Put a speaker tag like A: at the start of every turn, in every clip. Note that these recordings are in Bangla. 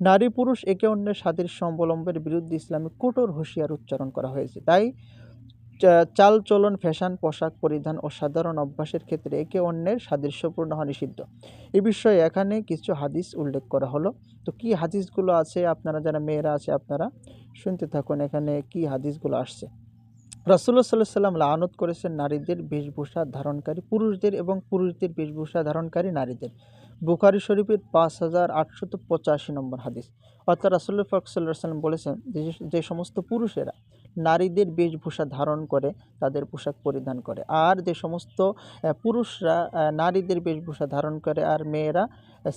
A: নারী পুরুষ একে অন্যের সাদৃশ্য অবলম্বনের বিরুদ্ধে ইসলামে কঠোর হুঁশিয়ার উচ্চারণ করা হয়েছে। তাই, চা- চালচলন, ফ্যাশন, পোশাক পরিধান ও সাধারণ অভ্যাসের ক্ষেত্রে একে অন্যের সাদৃশ্যপূর্ণ হওয়া নিষিদ্ধ। এ বিষয়ে এখানে কিছু হাদিস উল্লেখ করা হলো। তো কি হাদিসগুলো আছে? আপনারা যারা মেয়েরা আছে, আপনারা শুনতে থাকুন এখানে কি হাদিসগুলো আসছে। রাসুল্লাহ সাল্লাহ সাল্লাম লানত করেছেন নারীদের বেশভূষা ধারণকারী পুরুষদের এবং পুরুষদের বেশভূষা ধারণকারী নারীদের। বুখারি শরীফের পাঁচ হাজার আটশত পঁচাশি নম্বর হাদিস। অর্থাৎ রাসুল্লাহ ফাকসাল্লাম সাল্লাম বলেছেন যে সমস্ত পুরুষেরা নারীদের বেশভূষা ধারণ করে, তাদের পোশাক পরিধান করে। আর যে সমস্ত পুরুষরা নারীদের বেশভূষা ধারণ করে আর মেয়েরা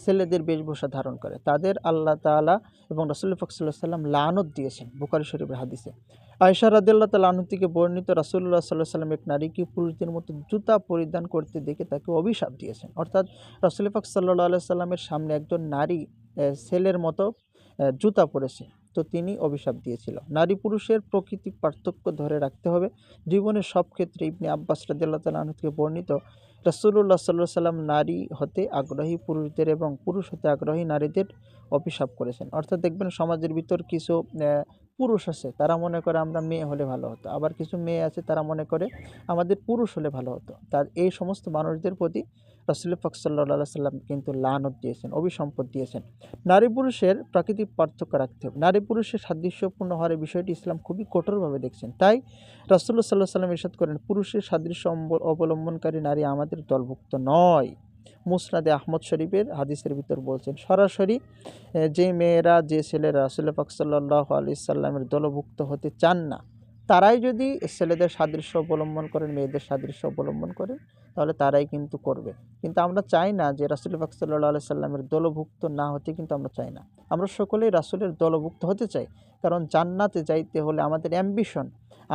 A: ছেলেদের বেশভূষা ধারণ করে, তাদের আল্লাহ তাআলা এবং রাসুল্লাহ ফাক সাল্লাহ সাল্লাম লানত দিয়েছেন বুখারি শরীফের হাদিসে। আয়সা রাদিল্লাহ তাল আনু থেকে বর্ণিত রাসুল্লাহ সাল্লাহ সাল্লাম এক নারীকে পুরুষদের মতো জুতা পরিধান করতে দেখে তাকে অভিশাপ দিয়েছেন? অর্থাৎ রাসুল পাক সাল্লাহ সাল্লামের সামনে একজন নারী ছেলের মতো জুতা পরেছে। তো তিনি অভিশাপ দিয়েছিল। নারী পুরুষের প্রকৃতি পার্থক্য ধরে রাখতে হবে। জীবনের সব ক্ষেত্রে ইবনে আব্বাস রাজিয়াল্লাহ তাল থেকে বর্ণিত রসুল্লাহ সাল্লাহ সাল্লাম নারী হতে আগ্রহী পুরুষদের এবং পুরুষ হতে আগ্রহী নারীদের অভিশাপ করেছেন। অর্থাৎ দেখবেন সমাজের ভিতর কিছু পুরুষ আছে, তারা মনে করে আমরা মেয়ে হলে ভালো হতো। আবার কিছু মেয়ে আছে, তারা মনে করে আমাদের পুরুষ হলে ভালো হতো। তার এই সমস্ত মানুষদের প্রতি রসুল ফাক সাল্লাহ সাল্লাম কিন্তু লানত দিয়েছেন, অভিসম্পদ দিয়েছেন। নারী পুরুষের প্রাকৃতিক পার্থক্য রাখতে হবে। নারী পুরুষের সাদৃশ্যপূর্ণ হওয়ার বিষয়টি ইসলাম খুবই কঠোরভাবে দেখছেন। তাই রসুল্লাহ সাল্লাহ সাল্লাম ইরশাদ করেন, পুরুষের সাদৃশ্য অবলম্বনকারী নারী আমাদের দলভুক্ত নয়। মুসনাদে আহমদ শরীফের হাদিসের ভিতর বলছেন, সরাসরি যে মেয়েরা, যে ছেলেরা রাসুল্লাহ পাক সাল্লাহ আলি সাল্লামের দলভুক্ত হতে চান না তারাই যদি ছেলেদের সাদৃশ্য অবলম্বন করেন মেয়েদের সাদৃশ্য অবলম্বন করেন তাহলে তারাই কিন্তু করবে। কিন্তু আমরা চাই না যে রাসুল পাক সাল্লাহ সাল্লামের দলভুক্ত না হতে, কিন্তু আমরা চাই না। আমরা সকলেই রাসুলের দলভুক্ত হতে চাই। কারণ জান্নাতে যাইতে হলে আমাদের অ্যাম্বিশন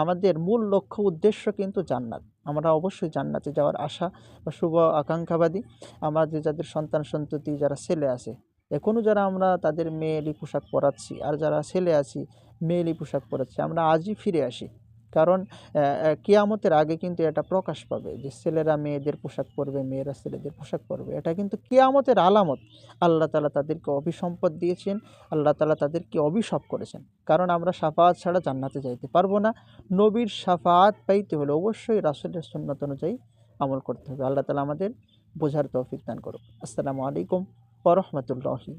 A: আমাদের মূল লক্ষ্য, উদ্দেশ্য কিন্তু জান্নাত। আমরা অবশ্যই জান্নাতে যাওয়ার আশা বা শুভ আকাঙ্ক্ষাবাদী। আমাদের যাদের সন্তান, সন্ততি, যারা ছেলে আছে এখনও যারা আমরা তাদের মেয়েলি পোশাক পরাচ্ছি, আর যারা ছেলে আছি মেয়েলি পোশাক পরাচ্ছি আমরা আজই ফিরে আসি। কারণ আহ, আগে কিন্তু এটা প্রকাশ পাবে যে ছেলেরা মেয়েদের পোশাক পরবে মেয়েরা ছেলেদের পোশাক পরবে। এটা কিন্তু কেয়ামতের আলামত। আল্লাহ তালা তাদেরকে অভিসম্পদ দিয়েছেন আল্লাহ তালা তাদেরকে অভিশাপ করেছেন। কারণ আমরা সাফাত ছাড়া জান্নাতে যাইতে পারব না। নবীর সাফাত পাইতে হলে অবশ্যই রাসুলের সুন্নত অনুযায়ী আমল করতে হবে। আল্লাহ তালা আমাদের বোঝার তৌফিক দান করুক। আসসালামু আলাইকুম ওরহমতুল্লাহি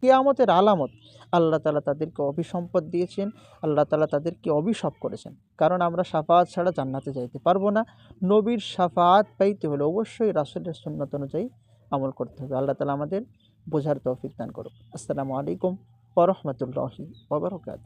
A: কিয়ামতের আলামত আল্লাহ তালা তাদেরকে অভিসম্পদ দিয়েছেন, আল্লাহ তালা তাদেরকে অভিশাপ করেছেন। কারণ আমরা সাফাত ছাড়া জান্নাতে যাইতে পারব না। নবীর সাফাত পাইতে হলে অবশ্যই রাসুলের সুন্নত অনুযায়ী আমল করতে হবে। আল্লাহ তালা আমাদের বোঝার তৌফিক দান করুক। আসসালামু আলাইকুম ওরহমতুল্লাহি ওবরকাত